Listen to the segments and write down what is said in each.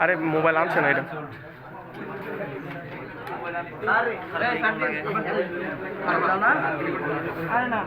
আরে মোবাইল আনছে না এটা? আরে না।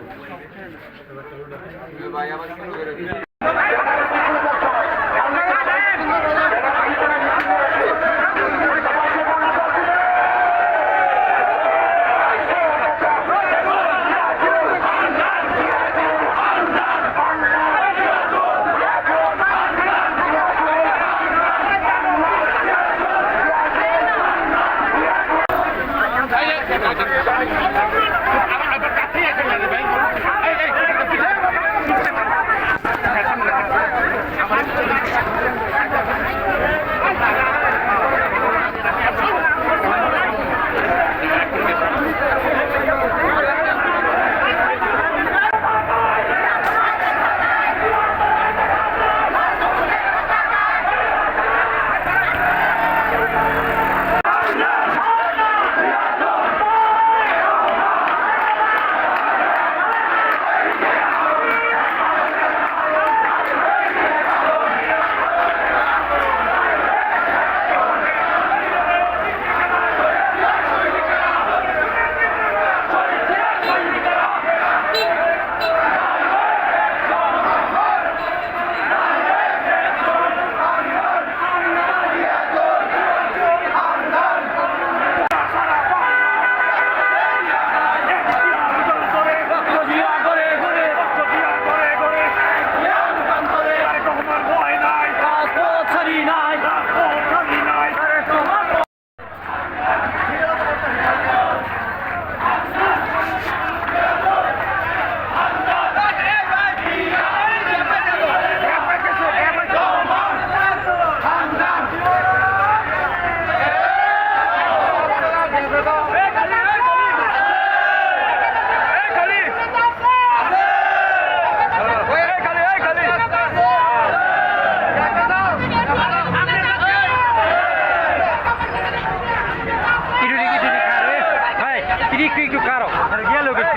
কারও গেল একটু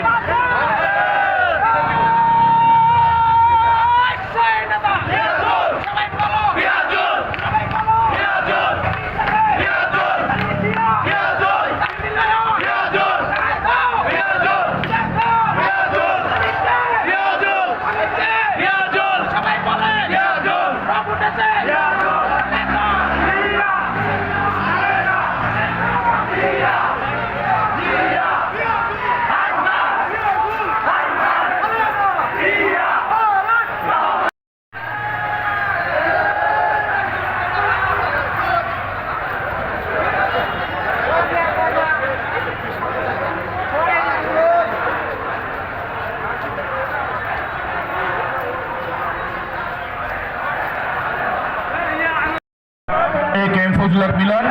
এ কে এম ফজল হক মিলন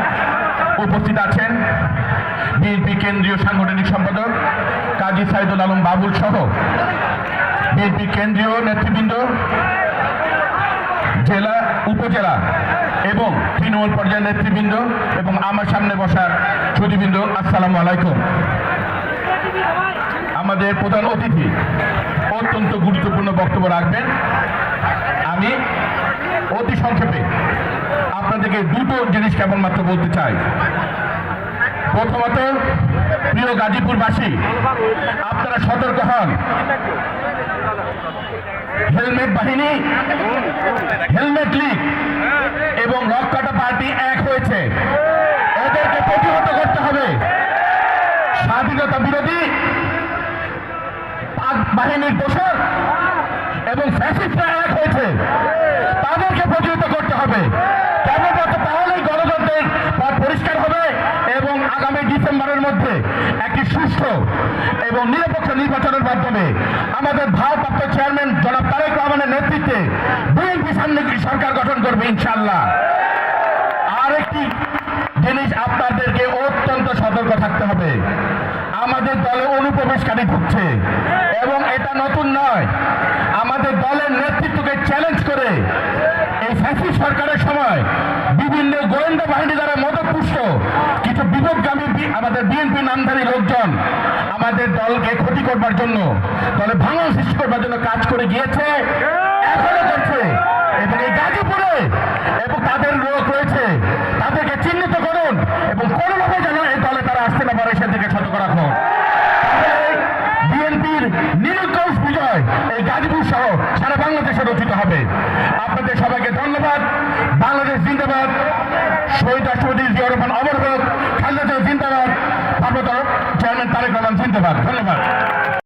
উপস্থিত আছেন বিএনপি কেন্দ্রীয় সাংগঠনিক সম্পাদক কাজী সাইদুল আলম বাবুল সহ বিএনপি কেন্দ্রীয় নেতৃবৃন্দ, জেলা, উপজেলা এবং তৃণমূল পর্যায়ের নেতৃবৃন্দ এবং আমার সামনে বসার সুদীবৃন্দ আসসালামু আলাইকুম। আমাদের প্রধান অতিথি অত্যন্ত গুরুত্বপূর্ণ বক্তব্য রাখবেন। আমি অতি সংক্ষেপে আপনাদেরকে দুটো জিনিস কেবলমাত্র বলতে চাই। প্রথমত, প্রিয় গাজীপুরবাসী, আপনারা সতর্ক হন। হেলমেট বাহিনী, হেলমেট লীগ এবং রক্ষাটা পার্টি এক হয়েছে। এদেরকে প্রতিহত করতে হবে। স্বাধীনতা বিরোধী বাহিনীর দোষর এবং ফ্যাসিস্টরা এক হয়েছে তাদেরকে প্রতিহত করতে হবে কেন যাতে তাহলেই গণতন্ত্রের পথ পরিষ্কার হবে এবং আগামী ডিসেম্বরের মধ্যে একটি সুষ্ঠু এবং নিরপেক্ষ নির্বাচনের মাধ্যমে আমাদের ভারপ্রাপ্ত চেয়ারম্যান জনাব তারেক রহমানের নেতৃত্বে বিএনপি সামনে সরকার গঠন করবে ইনশাল্লাহ আরেকটি জিনিস আপনাদেরকে অত্যন্ত সতর্ক থাকতে হবে। আমাদের দলে অনুপ্রবেশকারী ঢুকছে এবং এটা নতুন নয়। আমাদের দলের নেতৃত্বকে চ্যালেঞ্জ করে এই ফ্যাসিস্ট সরকারের সময় বিভিন্ন গোয়েন্দা বাহিনী দ্বারা মদতপুষ্ট বিবেকগামী আমাদের বিএনপি নামধারী লোকজন, আমাদের দলকে ক্ষতি করবার জন্য, দলে ভাঙন সৃষ্টি করবার জন্য কাজ করে গিয়েছে, এখনও করছে এবং এই গাজীপুরে এবং তাদের লোক রয়েছে, তাদেরকে চিহ্নিত করুন এবং কোনোভাবে যেন এই দলে তারা আসতে না পারে, সেদিকে সতর্ক রাখুন। বিএনপির নিরঙ্কুশ বিজয় এই গাজীপুর সহ সারা বাংলাদেশে রচিত হবে। আপনাদের সবাইকে ধন্যবাদ। বাংলাদেশ জিন্দাবাদ। শহীদ রাষ্ট্রপতি জিয়া রহমান অমর হোক খালেদা জিন্দাবাদ। ভারত চেয়ারম্যান তারেক রহমান জিন্দাবাদ। ধন্যবাদ।